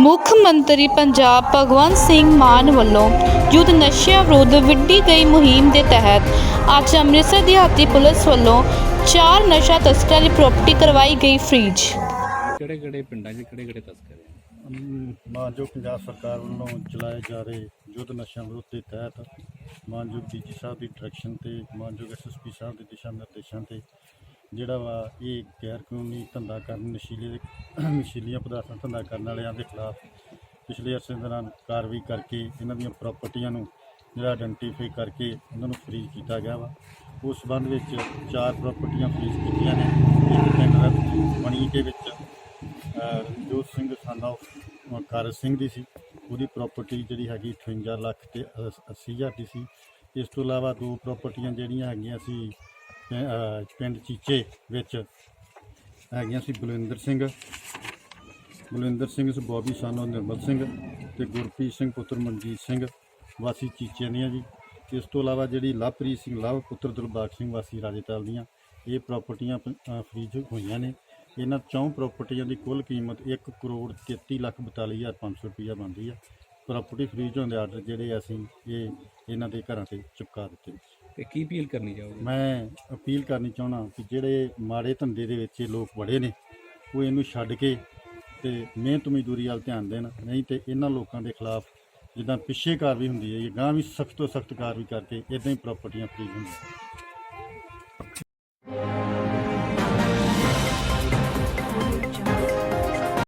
ਮੁੱਖ ਮੰਤਰੀ ਪੰਜਾਬ ਭਗਵੰਤ ਸਿੰਘ ਮਾਨ ਵੱਲੋਂ ਯੁੱਧ ਨਸ਼ਿਆਂ ਵਿਰੁੱਧ ਵਿੱਢੀ ਗਈ ਮੁਹਿੰਮ ਦੇ ਤਹਿਤ ਅੱਜ ਅੰਮ੍ਰਿਤਸਰ ਦਿਹਾਤੀ ਪੁਲਿਸ ਵੱਲੋਂ ਚਾਰ ਨਸ਼ਾ ਤਸਕਰਾਂ ਦੀ ਪ੍ਰਾਪਰਟੀ ਕਰਵਾਈ ਗਈ ਫ੍ਰੀਜ। ਕਿਹੜੇ ਕਿਹੜੇ ਪਿੰਡਾਂ 'ਚ ਕਿਹੜੇ ਕਿਹੜੇ ਤਸਕਰ ਹੈ? ਮਾਨਯੋਗ ਪੰਜਾਬ ਸਰਕਾਰ ਵੱਲੋਂ ਚਲਾਏ ਜਾ ਰਹੇ ਯੁੱਧ ਨਸ਼ਿਆਂ ਵਿਰੁੱਧ ਦੇ ਤਹਿਤ ਮਾਨਯੋਗ ਡੀਜੀ ਸਾਹਿਬ ਦੀ ਡਾਇਰੈਕਸ਼ਨ ਤੇ ਮਾਨਯੋਗ ਐਸਐਸਪੀ ਸਾਹਿਬ ਦੇ ਦਿਸ਼ਾ ਨਿਰਦੇਸ਼ਾਂ ਤੇ ਜਿਹੜਾ ਵਾ ਇਹ ਗੈਰ ਕਾਨੂੰਨੀ ਧੰਦਾ ਕਰਨ, ਨਸ਼ੀਲੇ ਦੇ ਨਸ਼ੀਲੀਆਂ ਪਦਾਰਥਾਂ ਧੰਦਾ ਕਰਨ ਵਾਲਿਆਂ ਦੇ ਖਿਲਾਫ ਪਿਛਲੇ ਅਰਸੇ ਦੌਰਾਨ ਕਾਰਵਾਈ ਕਰਕੇ ਇਹਨਾਂ ਦੀਆਂ ਪ੍ਰਾਪਰਟੀਆਂ ਨੂੰ ਜਿਹੜਾ ਆਇਡੈਂਟੀਫਾਈ ਕਰਕੇ ਉਹਨਾਂ ਨੂੰ ਫ੍ਰੀਜ਼ ਕੀਤਾ ਗਿਆ ਵਾ। ਉਸ ਸੰਬੰਧ ਵਿੱਚ ਚਾਰ ਪ੍ਰਾਪਰਟੀਆਂ ਫ੍ਰੀਜ਼ ਕੀਤੀਆਂ ਨੇ। ਇੱਕ ਪਿੰਡ ਬਣੀ ਦੇ ਵਿੱਚ ਜੋਤ ਸਿੰਘ ਸਾਨਾ ਕਾਰਜ ਸਿੰਘ ਦੀ ਸੀ। ਉਹਦੀ ਪ੍ਰਾਪਰਟੀ ਜਿਹੜੀ ਹੈਗੀ 58 ਲੱਖ ਤੇ 80 ਹਜ਼ਾਰ ਦੀ ਸੀ। ਇਸ ਤੋਂ ਇਲਾਵਾ ਦੋ ਪ੍ਰਾਪਰਟੀਆਂ ਜਿਹੜੀਆਂ ਹੈਗੀਆਂ ਸੀ ਪਿੰਡ ਚੀਚੇ ਵਿੱਚ ਹੈਗੀਆਂ ਸੀ ਬਲਵਿੰਦਰ ਸਿੰਘ। ਬਲਵਿੰਦਰ ਸਿੰਘ ਸੀ ਬੋਬੀ ਸਾਨੋ ਨਿਰਮਲ ਸਿੰਘ ਤੇ ਗੁਰਪ੍ਰੀਤ ਸਿੰਘ ਪੁੱਤਰ ਮਨਜੀਤ ਸਿੰਘ, ਵਾਸੀ ਚੀਚੇ ਦੀਆਂ ਜੀ। ਇਸ ਤੋਂ ਇਲਾਵਾ ਜਿਹੜੀ ਲਵਪ੍ਰੀਤ ਸਿੰਘ ਲਵ ਪੁੱਤਰ ਦਿਲਬਾਗ ਸਿੰਘ, ਵਾਸੀ ਰਾਜੇਤਾਲ ਦੀਆਂ, ਇਹ ਪ੍ਰਾਪਰਟੀਆਂ ਪ- ਹੋਈਆਂ ਨੇ। ਇਹਨਾਂ ਚੌਂ ਪ੍ਰਾਪਰਟੀਆਂ ਦੀ ਕੁੱਲ ਕੀਮਤ 1 ਕਰੋੜ 33 ਲੱਖ 42 ਹਜ਼ਾਰ 500 ਰੁਪਈਆ ਬਣਦੀ ਆ। ਪ੍ਰਾਪਰਟੀ ਫਰੀਜ ਹੋਣ ਦੇ ਆਰਡਰ ਜਿਹੜੇ ਅਸੀਂ ਇਹ ਇਹਨਾਂ ਦੇ ਘਰਾਂ ਤੇ ਚੁਕਾ ਦਿੱਤੇ। ਤੇ ਕੀ ਅਪੀਲ ਕਰਨੀ ਚਾਹੋਗੇ? ਮੈਂ ਅਪੀਲ ਕਰਨੀ ਚਾਹੁੰਦਾ ਕਿ ਜਿਹੜੇ ਮਾੜੇ ਧੰਦੇ ਦੇ ਵਿੱਚ ਇਹ ਲੋਕ ਵੜੇ ਨੇ ਉਹ ਇਹਨੂੰ ਛੱਡ ਕੇ ਤੇ ਮਿਹਨਤ ਮਜ਼ਦੂਰੀ ਵੱਲ ਧਿਆਨ ਦੇਣ ਨਹੀਂ ਤੇ ਇਹਨਾਂ ਲੋਕਾਂ ਦੇ ਖਿਲਾਫ ਜਿੱਦਾਂ ਪਿੱਛੇ ਕਾਰਵਾਈ ਹੁੰਦੀ ਹੈ ਇਹ ਗਾਂ ਵੀ ਸਖਤ ਤੋਂ ਸਖਤ ਕਾਰਵਾਈ ਕਰਕੇ ਇਦਾਂ ਹੀ ਪ੍ਰਾਪਰਟੀਆਂ ਫਰੀਜ਼ ਹੁੰਦੀਆਂ।